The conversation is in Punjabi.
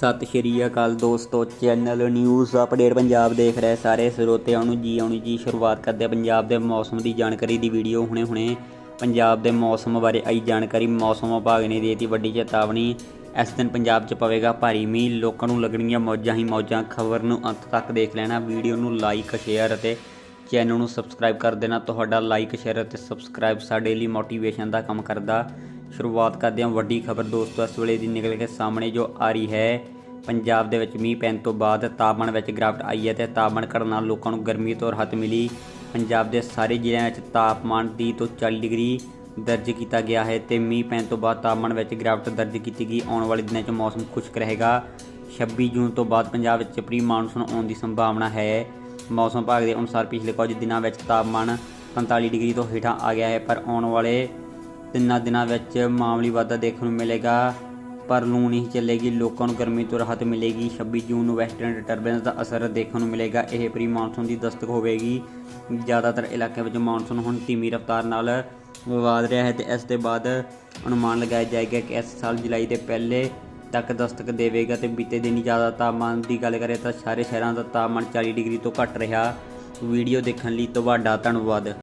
ਸਤਿ ਸ਼੍ਰੀ ਅਕਾਲ ਦੋਸਤੋ, ਚੈਨਲ ਨਿਊਜ਼ ਅਪਡੇਟ ਪੰਜਾਬ ਦੇਖ ਰਹੇ ਸਾਰੇ ਸਰੋਤਿਆਂ ਨੂੰ। ਜੀ ਆਉਣੀ ਜੀ, ਸ਼ੁਰੂਆਤ ਕਰਦੇ ਹਾਂ ਪੰਜਾਬ ਦੇ ਮੌਸਮ ਦੀ ਜਾਣਕਾਰੀ ਦੀ ਵੀਡੀਓ ਹੁਣੇ ਹੁਣੇ। ਪੰਜਾਬ ਦੇ ਮੌਸਮ ਬਾਰੇ ਆਈ ਜਾਣਕਾਰੀ, ਮੌਸਮ ਵਿਭਾਗ ਨੇ ਦੇ ਦਿੱਤੀ ਵੱਡੀ ਚੇਤਾਵਨੀ। ਇਸ ਦਿਨ ਪੰਜਾਬ 'ਚ ਪਵੇਗਾ ਭਾਰੀ ਮੀਂਹ, ਲੋਕਾਂ ਨੂੰ ਲੱਗਣਗੀਆਂ ਮੌਜਾਂ ਹੀ ਮੌਜਾਂ। ਖਬਰ ਨੂੰ ਅੰਤ ਤੱਕ ਦੇਖ ਲੈਣਾ, ਵੀਡੀਓ ਨੂੰ ਲਾਈਕ ਸ਼ੇਅਰ ਅਤੇ ਚੈਨਲ ਨੂੰ ਸਬਸਕ੍ਰਾਈਬ ਕਰ ਦੇਣਾ। ਤੁਹਾਡਾ ਲਾਈਕ ਸ਼ੇਅਰ ਅਤੇ ਸਬਸਕ੍ਰਾਈਬ ਸਾਡੇ ਲਈ ਮੋਟੀਵੇਸ਼ਨ ਦਾ ਕੰਮ ਕਰਦਾ। ਸ਼ੁਰੂਆਤ ਕਰਦੇ ਹਾਂ ਵੱਡੀ ਖਬਰ ਦੋਸਤੋ, ਇਸ ਵੇਲੇ ਦੀ ਨਿਕਲ ਕੇ ਸਾਹਮਣੇ ਜੋ ਆ ਰਹੀ ਹੈ, ਪੰਜਾਬ ਦੇ ਵਿੱਚ ਮੀਂਹ ਪੈਣ ਤੋਂ ਬਾਅਦ ਤਾਪਮਾਨ ਵਿੱਚ ਗਿਰਾਵਟ ਆਈ ਹੈ ਤੇ ਤਾਪਮਾਨ ਘਟਣ ਨਾਲ ਲੋਕਾਂ ਨੂੰ ਗਰਮੀ ਤੋਂ ਰਾਹਤ ਮਿਲੀ। ਪੰਜਾਬ ਦੇ ਸਾਰੇ ਜ਼ਿਲ੍ਹਿਆਂ ਵਿੱਚ ਤਾਪਮਾਨ 30 ਤੋਂ 40 ਡਿਗਰੀ ਦਰਜ ਕੀਤਾ ਗਿਆ ਹੈ ਤੇ ਮੀਂਹ ਪੈਣ ਤੋਂ ਬਾਅਦ ਤਾਪਮਾਨ ਵਿੱਚ ਗਿਰਾਵਟ ਦਰਜ ਕੀਤੀ ਗਈ। ਆਉਣ ਵਾਲੇ ਦਿਨਾਂ 'ਚ ਮੌਸਮ ਖੁਸ਼ਕ ਰਹੇਗਾ। 26 ਜੂਨ ਤੋਂ ਬਾਅਦ ਪੰਜਾਬ ਵਿੱਚ ਪ੍ਰੀ ਮਾਨਸੂਨ ਆਉਣ ਦੀ ਸੰਭਾਵਨਾ ਹੈ। ਮੌਸਮ ਵਿਭਾਗ ਦੇ ਅਨੁਸਾਰ ਪਿਛਲੇ ਕੁਝ ਦਿਨਾਂ ਵਿੱਚ ਤਾਪਮਾਨ 45 ਡਿਗਰੀ ਤੋਂ ਹੇਠਾਂ ਆ ਗਿਆ ਹੈ, ਪਰ ਆਉਣ ਵਾਲੇ ਤਿੰਨਾਂ ਦਿਨਾਂ ਵਿੱਚ ਮਾਮੂਲੀ ਵਾਧਾ ਦੇਖਣ ਨੂੰ ਮਿਲੇਗਾ, ਪਰ ਲੂ ਨਹੀਂ ਚੱਲੇਗੀ, ਲੋਕਾਂ ਨੂੰ ਗਰਮੀ ਤੋਂ ਰਾਹਤ ਮਿਲੇਗੀ। 26 ਜੂਨ ਨੂੰ ਵੈਸਟਰਨ ਡਿਸਟਰਬੈਂਸ ਦਾ ਅਸਰ ਦੇਖਣ ਨੂੰ ਮਿਲੇਗਾ। ਇਹ ਪ੍ਰੀ ਮਾਨਸੂਨ ਦੀ ਦਸਤਕ ਹੋਵੇਗੀ। ਜ਼ਿਆਦਾਤਰ ਇਲਾਕਿਆਂ ਵਿੱਚ ਮੌਨਸੂਨ ਹੁਣ ਧੀਮੀ ਰਫ਼ਤਾਰ ਨਾਲ ਵਧ ਰਿਹਾ ਹੈ ਤੇ ਇਸ ਦੇ ਬਾਅਦ ਅਨੁਮਾਨ ਲਗਾਇਆ ਜਾਏਗਾ ਕਿ ਇਸ ਸਾਲ ਜੁਲਾਈ ਦੇ ਪਹਿਲੇ ਤੱਕ ਦਸਤਕ ਦੇਵੇਗਾ ਤੇ ਬੀਤੇ ਦਿਨੀ ਜ਼ਿਆਦਾ ਤਾਪਮਾਨ ਦੀ ਗੱਲ ਕਰੇ ਤਾਂ ਸਾਰੇ ਸ਼ਹਿਰਾਂ ਦਾ ਤਾਪਮਾਨ 40 ਡਿਗਰੀ ਤੋਂ ਘੱਟ ਰਿਹਾ। ਵੀਡੀਓ ਦੇਖਣ ਲਈ ਤੁਹਾਡਾ ਧੰਨਵਾਦ।